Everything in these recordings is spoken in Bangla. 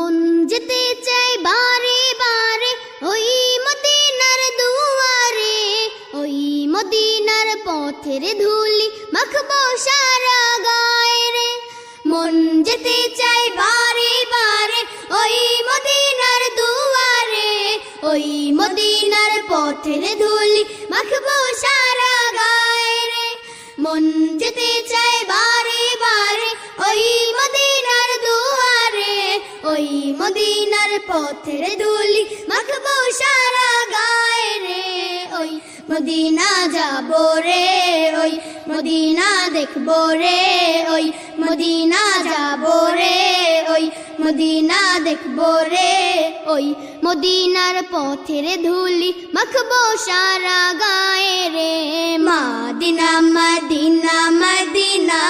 মন যেতে চাই বারে বারে, ওই মদিনার দুয়ারে, ওই মদিনার পথের ধুলি মাখবো সারা গায়ে রে মন যেতে চাই বারে বারে, ওই মদিনার দুয়ারে, ওই মদিনার পথের ধুলি মাখবো সারা গায়ে রে মন যেতে চাই বারে বারে, ওই মদিনার মদিনার পথের ধুলি মাখবো সারা গায়ে রে ওই। মদিনা যাব রে ওই, মদিনা দেখব রে ওই। মদিনা যাব রে ওই, মদিনা দেখব রে ওই। মদিনার পথের ধুলি, মাখবো সারা গায়ে রে। মদিনা মদিনা, মাদিনা,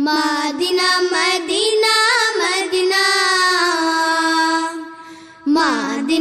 মদিনা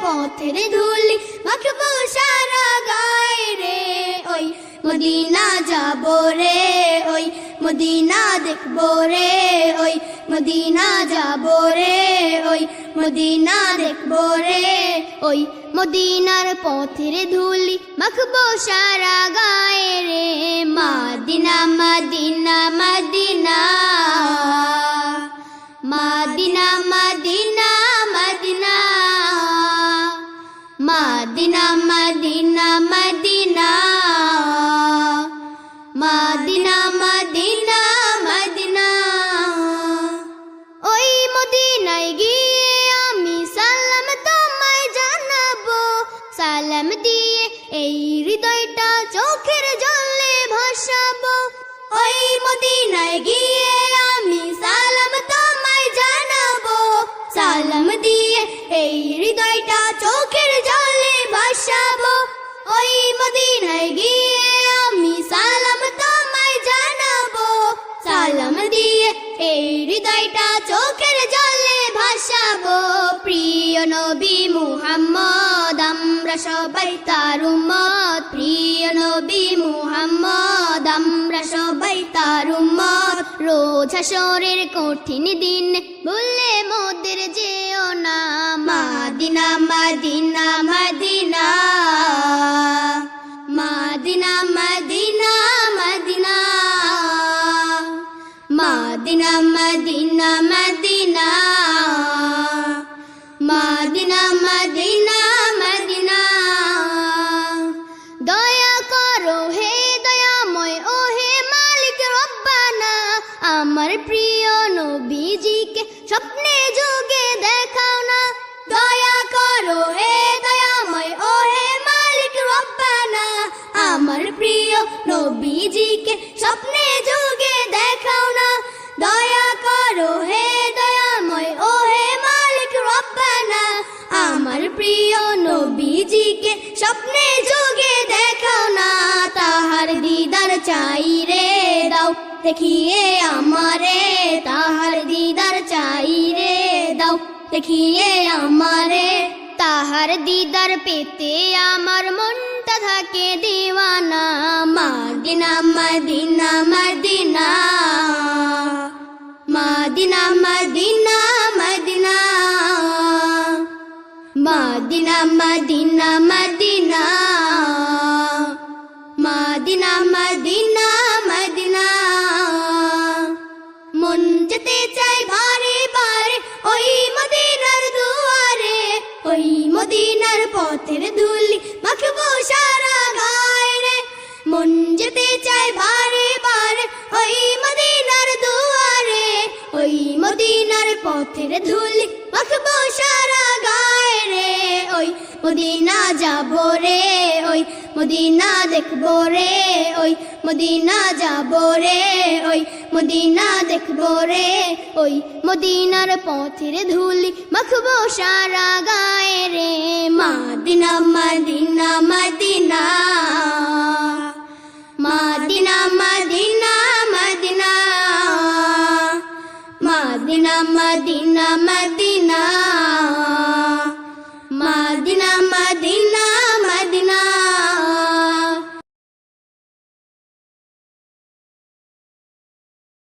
পথের ধুলি, মাখবো সারা গায়ে রে। ওই মদিনা যাব রে, ওই মদিনা দেখব রে। ওই মদিনা যাব রে, ওই মদিনা দেখব রে। ওই মদিনার পথের ধুলি, মাখবো সারা গায়ে রে। মাদিনা মাদিনা মাদিনা মাদিনা মাদিনা চোখের জলে ভাসাবো। ওই মদিনায় গিয়ে আমি সালাম তোমায় জানাব। সালাম দিয়ে এই হৃদয়টা চোখের জলে ভাসাবো। ওই মদিনায় গিয়ে আমি সালাম তোমায় জানাব। সালাম দিয়ে এই হৃদয়টা চোখের জলে ভাসাবো। সবাই তার উম্মত। প্রিয় নবী মুহাম্মদ, আমরা সবাই তার উম্মত। রোজ হাসরের কঠিন দিন, বললে মোদের যেও না। মাদিনা মাদিনা মাদিনা। মাদিনা মাদিনা মাদিনা। মাদিনা মাদিনা আমার প্রিয় নবীজিকে স্বপ্নে যুগে দেখাও না। দয়া করো হে দয়াময়, ও হে মালিক রব্বানা। আমার প্রিয় নবীজিকে স্বপ্নে যুগে দেখাও না। দয়া করো হে দয়াময়, ও হে মালিক রব্বানা। আমার প্রিয় নবীজিকে স্বপ্নে যুগে দেখাও না। তাহার দিদার চাই রে। দাও দেখিয়ে আমারে তাহার দিদার চাই রে দাও দেখিয়ে আমারে তাহার দিদার পেতে আমার মনটা থাকে দিওয়ানা Medina Medina Medina Medina Medina Medina Medina Medina Medina মদিনার পথের ধুলি মদিনা যাব রে, ওই মদিনা দেখব রে, ওই মদিনা যাব রে, ওই মদিনা দেখব রে, ওই মদিনার পথের ধুলি মাখবো সারা গায়ে রে। Medina, Medina Medina, Medina, Medina Medina Medina Medina